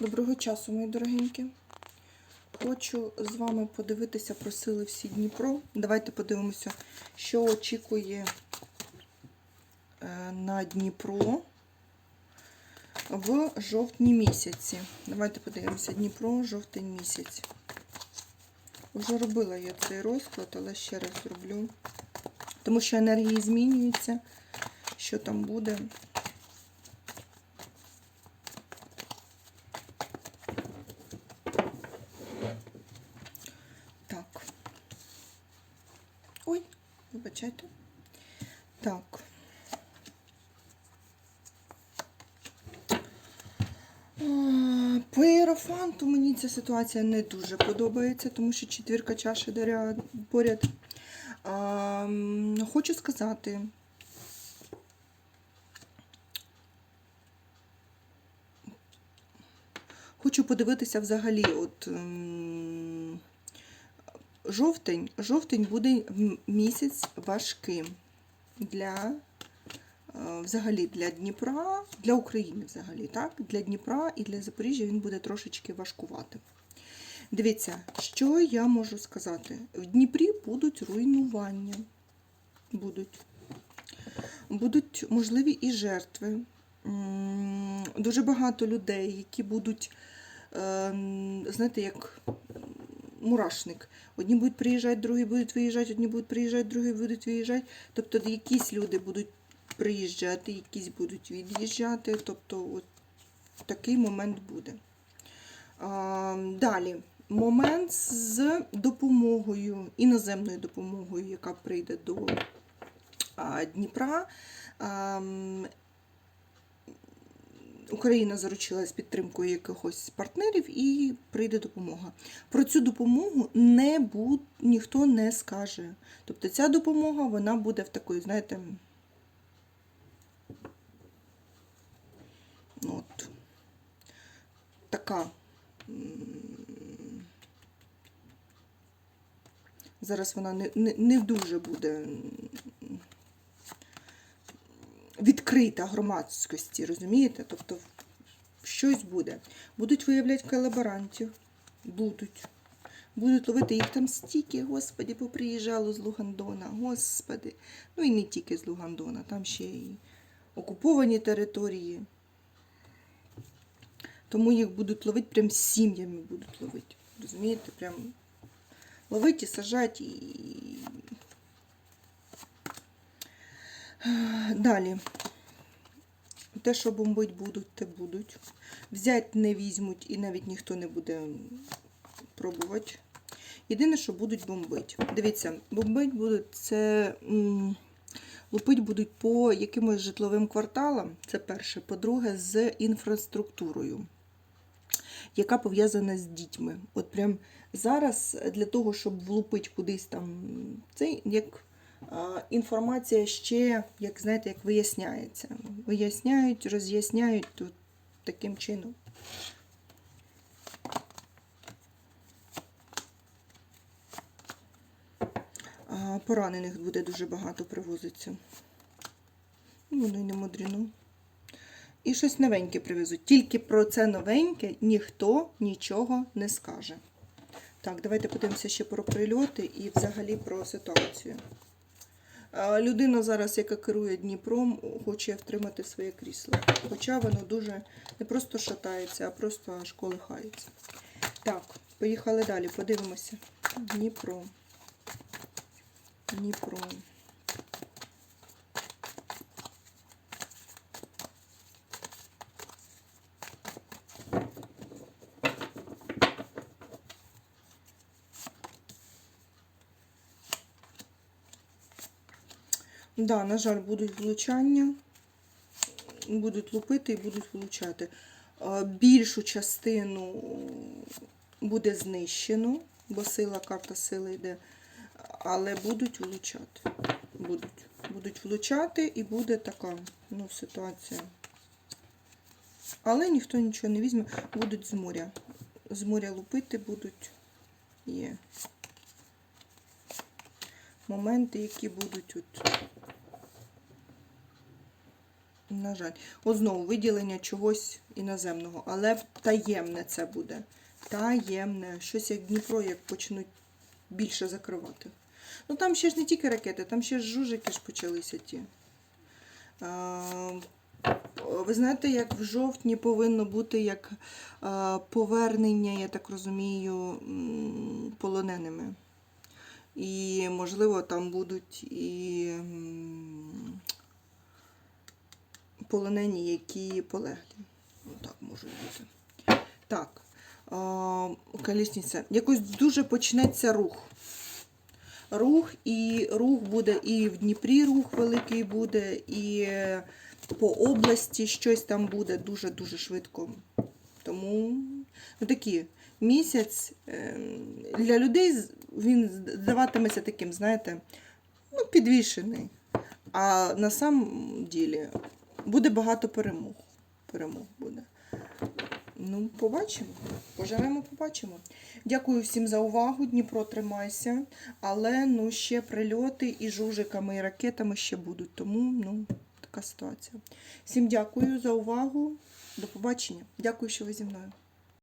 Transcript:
Доброго часу, мої дорогенькі. Хочу з вами подивитися про сили всі Дніпро. Давайте подивимося, що очікує е, на Дніпро в жовтні місяці. Давайте подивимося Дніпро, жовтень місяць. Вже робила я цей розклад, але ще раз зроблю. Тому що енергії змінюються. Що там буде? Так. Ой, вибачайте. Так. По Єрофанту мені ця ситуація не дуже подобається, тому що четвірка чаші даря поряд. А, хочу сказати. Хочу подивитися взагалі, от жовтень, жовтень буде місяць важким для е, взагалі для Дніпра, для України взагалі, так? Для Дніпра і для Запоріжжя він буде трошечки важкуватим. Дивіться, що я можу сказати? В Дніпрі будуть руйнування. Будуть. Будуть можливі і жертви. Дуже багато людей, які будуть, ем, знаєте, як мурашник. Одні будуть приїжджати, другі будуть виїжджати, одні будуть приїжджати, другі будуть виїжджати. Тобто якісь люди будуть приїжджати, якісь будуть від'їжджати. Тобто от такий момент буде. А, далі. Момент з допомогою, іноземною допомогою, яка прийде до Дніпра. Україна заручилась підтримкою якихось партнерів і прийде допомога. Про цю допомогу не буд, ніхто не скаже. Тобто ця допомога вона буде в такої, знаєте, от, така. Зараз вона не, не, не дуже буде відкрита громадськості, розумієте? Тобто щось буде. Будуть виявляти колаборантів. Будуть. Будуть ловити їх там стільки, господі, поприїжджало з Лугандона, господи. Ну і не тільки з Лугандона, там ще і окуповані території. Тому їх будуть ловити, прям сім'ями будуть ловити. Розумієте? Прям ловить і сажать і. Далі. Те, що бомбить будуть, те будуть. Взять не візьмуть і навіть ніхто не буде пробувати. Єдине, що будуть бомбити. Дивіться, бомбить будуть це. Лупить будуть по якимось житловим кварталам. Це перше. По-друге, з інфраструктурою, яка пов'язана з дітьми. От прям зараз для того, щоб влупити кудись там, це як інформація ще, як знаєте, як виясняється. Виясняють, роз'ясняють тут таким чином. Поранених буде дуже багато привозиться. Ну, воно й не мудрено. І щось новеньке привезуть. Тільки про це новеньке ніхто нічого не скаже. Так, давайте подивимося ще про прильоти і взагалі про ситуацію. Людина зараз, яка керує Дніпром, хоче втримати своє крісло. Хоча воно дуже не просто шатається, а просто аж колихається. Так, поїхали далі, подивимося. Дніпро. Дніпро. Да, на жаль, будуть влучання, будуть лупити і будуть влучати. Е, Більшу частину буде знищено, бо сила, карта сили йде, але будуть влучати. Будуть. Будуть влучати і буде така ну, ситуація. Але ніхто нічого не візьме, будуть з моря. З моря лупити будуть. Є моменти, які будуть от На жаль. От знову виділення чогось іноземного, але таємне це буде. Таємне. Щось як Дніпро, як почнуть більше закривати. Ну там ще ж не тільки ракети, там ще ж жужики ж почалися ті. А, ви знаєте, як в жовтні повинно бути як повернення, я так розумію, полоненими. І, можливо, там будуть і полонені, які полеглі. Ну, так можуть бути. Так, колісниця. Якось дуже почнеться рух. Рух, і рух буде і в Дніпрі рух великий буде, і по області щось там буде дуже-дуже швидко. Тому ну, такі місяць е, для людей він здаватиметься таким, знаєте, ну, підвішений. А на самом ділі буде багато перемог. Перемог буде. Ну, побачимо. Поживемо, побачимо. Дякую всім за увагу. Дніпро тримайся. Але ну, ще прильоти і жужиками, і ракетами ще будуть. Тому ну, така ситуація. Всім дякую за увагу. До побачення. Дякую, що ви зі мною.